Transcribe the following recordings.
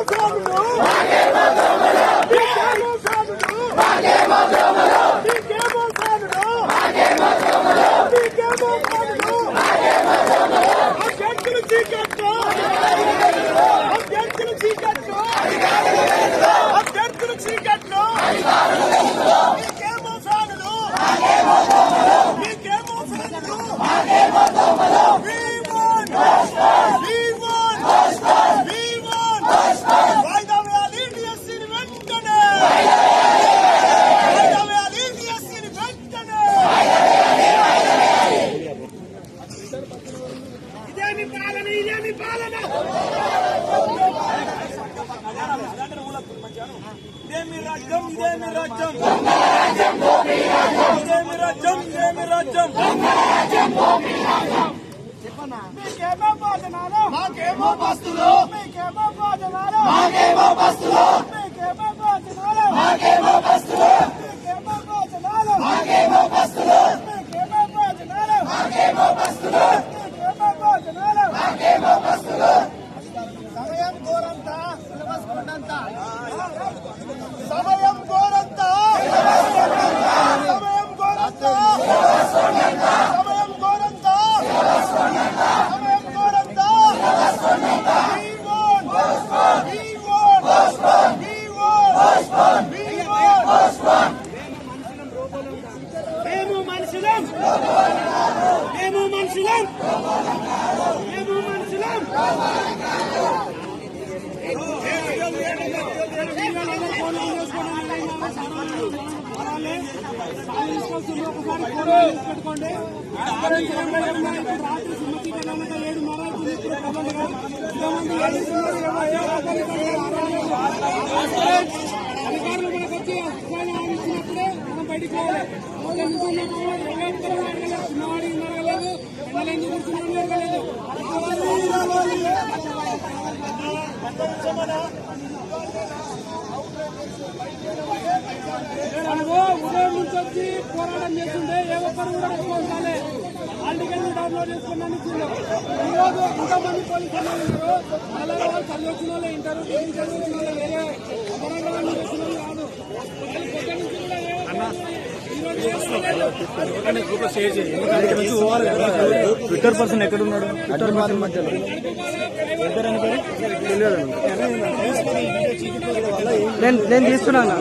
మీకేమో ఫ్యాన్లు ఇదేమి పాలన ఇదేమి పాలన? ఇదేమి రాజ్యం ఇదేమి రాజ్యం? ఇదేమి రాజ్యం ఇదేమి రాజ్యం? మీకేమో బస్తులు మీకేమో భోజనాలు మాకేమో బస్తులు పెట్టుకోండి రాత్రి సుమతి ఏడు మరాలు అధికారులు మనకు వచ్చి ఆలోచించినప్పుడే మనం బయటికి పోవాలి నడగలేదు ఎందుకు కూర్చున్నాడు మనము ఉదయం నుంచి వచ్చి పోరాటం చేస్తుంటే ఏ ఒక్కరు కూడా డౌన్లోడ్ చేసుకున్నాను ఈ రోజు ఎంతమంది పోలీసులు ఉన్నారు. అలా వాళ్ళు చదివి వచ్చిన వాళ్ళు ఇంటారు డిగ్రీ చదివి వచ్చిన వాళ్ళు వేరే వాళ్ళు కాదు. ట్విట్టర్ పర్సన్ ఎక్కడ ఉన్నాడు? ట్విట్టర్ పర్సన్ మధ్యలో. నేను నేను తీస్తున్నాను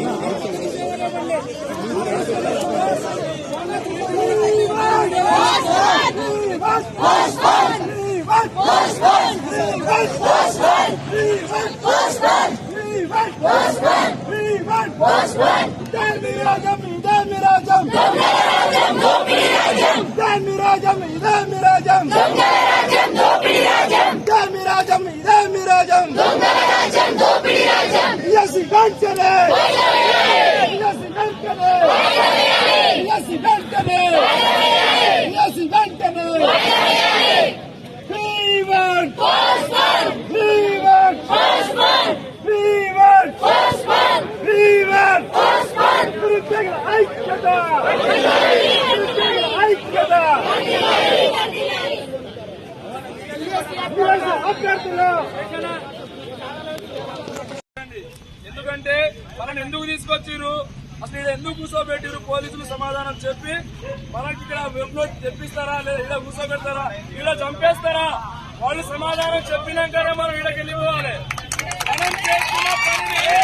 వెంటనే వెంటనే వెంటనే వెంటనే hey Leave సమాధానం చెప్పి మనకి ఇక్కడ వెబ్ తెప్పిస్తారా? లేదా ఇక్కడ కూర్చోబెడతారా? ఇక్కడ చంపేస్తారా? వాళ్ళు సమాధానం చెప్పినాకనే మనం ఇక్కడికి వెళ్ళిపోవాలి మనం చేస్తున్న పనిని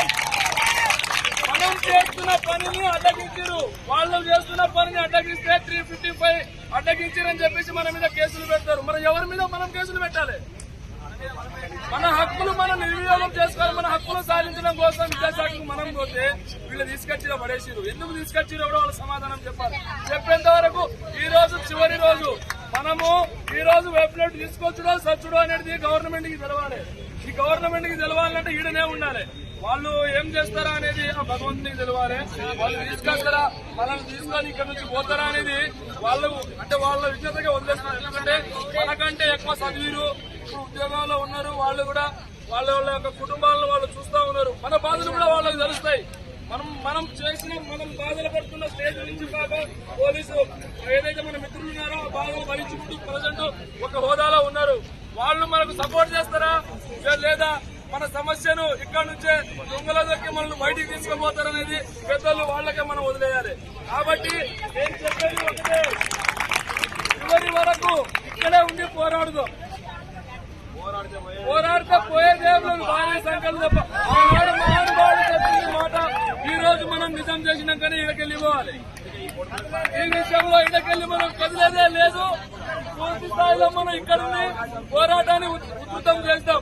మనం చేస్తున్న పనిని అడ్డగించారు వాళ్ళు చేస్తున్న పనిని అడ్డగిస్తే త్రీ ఫిఫ్టీ ఫైవ్ అడ్డగించారని చెప్పేసి మన మీద కేసులు పెడతారు. మనం ఎవరి మీద మనం కేసులు పెట్టాలి? మన హక్కులు మనం నిర్వినియోగం చేసుకోవాలి మన హక్కులు సాధించడం కోసం విద్యాశాఖకు మనం పోతే వీళ్ళు తీసుకొచ్చిన పడేసిరు ఎందుకు తీసుకొచ్చిరో కూడా వాళ్ళు సమాధానం చెప్పాలి. చెప్పేంత వరకు ఈ రోజు చివరి రోజు మనము ఈ రోజు వెబ్సైట్ తీసుకొచ్చుడో సచ్చుడో అనేది గవర్నమెంట్కి తెలవాలి. ఈ గవర్నమెంట్కి తెలవాలంటే ఈడనే ఉండాలి. వాళ్ళు ఏం చేస్తారా అనేది ఆ భగవంతునికి తెలియాలి వాళ్ళు తీసుకొస్తారా? మనల్ని తీసుకొని ఇక్కడ నుంచి పోతారా అనేది వాళ్ళు అంటే వాళ్ళ విజ్ఞతగా వదిలేస్తున్నారు. ఎందుకంటే మనకంటే ఎక్కువ చదివిరు ఉద్యోగాల్లో ఉన్నారు వాళ్ళు కూడా. వాళ్ళ వాళ్ళ యొక్క కుటుంబాలను వాళ్ళు చూస్తూ ఉన్నారు. మన బాధలు కూడా వాళ్ళకి తెలుస్తాయి. మనం మనం చేసిన మనం బాధలు పడుతున్న స్టేజ్ నుంచి కాక పోలీసు ఏదైతే మన మిత్రులు ఉన్నారో ఆ బాధలు భరించుకుంటూ ప్రజెంట్ ఒక హోదాలో ఉన్నారు. వాళ్ళు మనకు సపోర్ట్ చేస్తారా? లేదా మన సమస్యను ఇక్కడ నుంచే దొంగల దొరికి మనల్ని బయటికి తీసుకుపోతారనేది పెద్దలు వాళ్ళకే మనం వదిలేయాలి. కాబట్టి నేను చెప్పేది ఒకటే. చివరి వరకు ఇక్కడే ఉండి పోరాడుదాం. పోరాడితే పోయేదేవులు భారీ సంఖ్యలు తప్ప ఆనాడు మహానుభావుడు చెప్పింది మాట ఈ రోజు మనం నిజం చేసినాకనే ఇడకెళ్ళి పోవాలి. ఈ విషయంలో ఇడకెళ్ళి మనం కదిలేదే లేదు. పూర్తి స్థాయిలో మనం ఇక్కడ ఉండి పోరాటాన్ని ఉధ్- ఉధృతం చేస్తాం.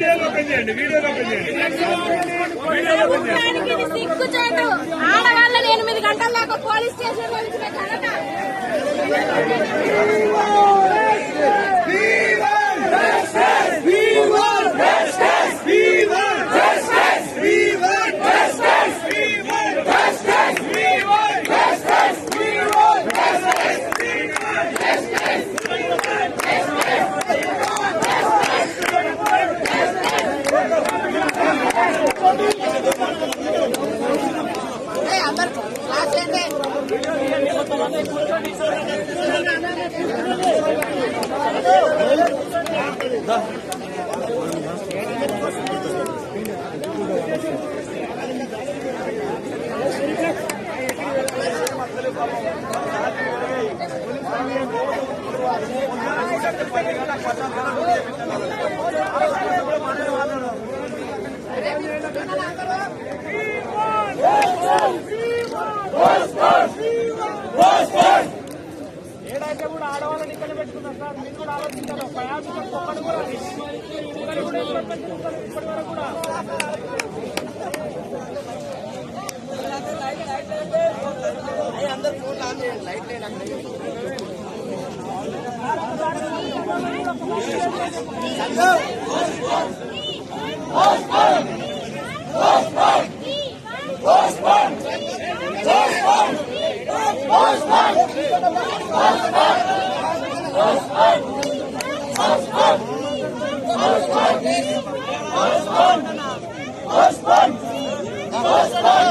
మోడితే మీకోసం వచ్చి ప్రభుత్వానికి ఇది సిగ్గుచేటు. ఆడవాళ్ళని ఎనిమిది గంటల దాకా పోలీస్ స్టేషన్లో ఉంచిన ఘనత पड़ेगा ఆలోచించారు ప్రయాసం ఒక్కడు కూడా ఒక్కడు కూడా ఇక్కడ పెట్టుకుంటారు ఇప్పటి వరకు కూడా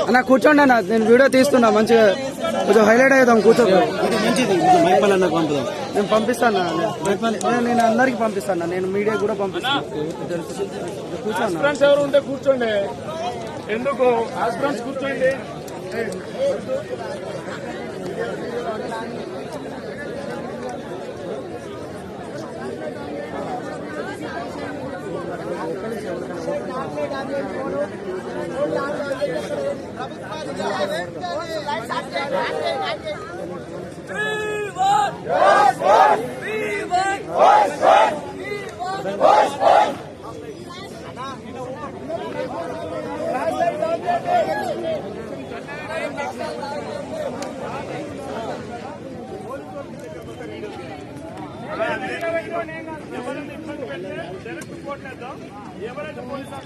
అన్న కూర్చోండి అన్న. నేను వీడియో తీస్తున్నా మంచిగా కొంచెం హైలైట్ అవుతాం కూర్చోపోయి నేను పంపిస్తాను నేను నేను అందరికి పంపిస్తాను నేను మీడియా కూడా పంపిస్తాను. ఎవరు ఉంటే కూర్చోండి. ఎందుకు? కూర్చోండి. ఎవరైనా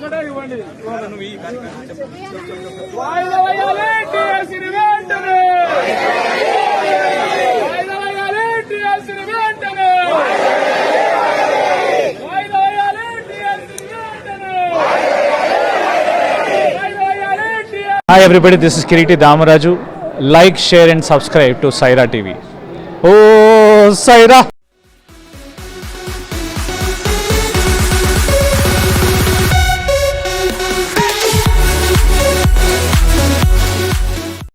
ఒక్కటే ఇవ్వండి వాయిదా వేయాలి టీఎస్సీని వెంటనే వాయిదా వేయాలి టీఎస్సీని వెంటనే వాయిదా వేయాలి టీఎస్సీని వెంటనే Hi everybody, this is Kiriti Damaraju. Like, share and subscribe to Saira TV. Oh, Saira!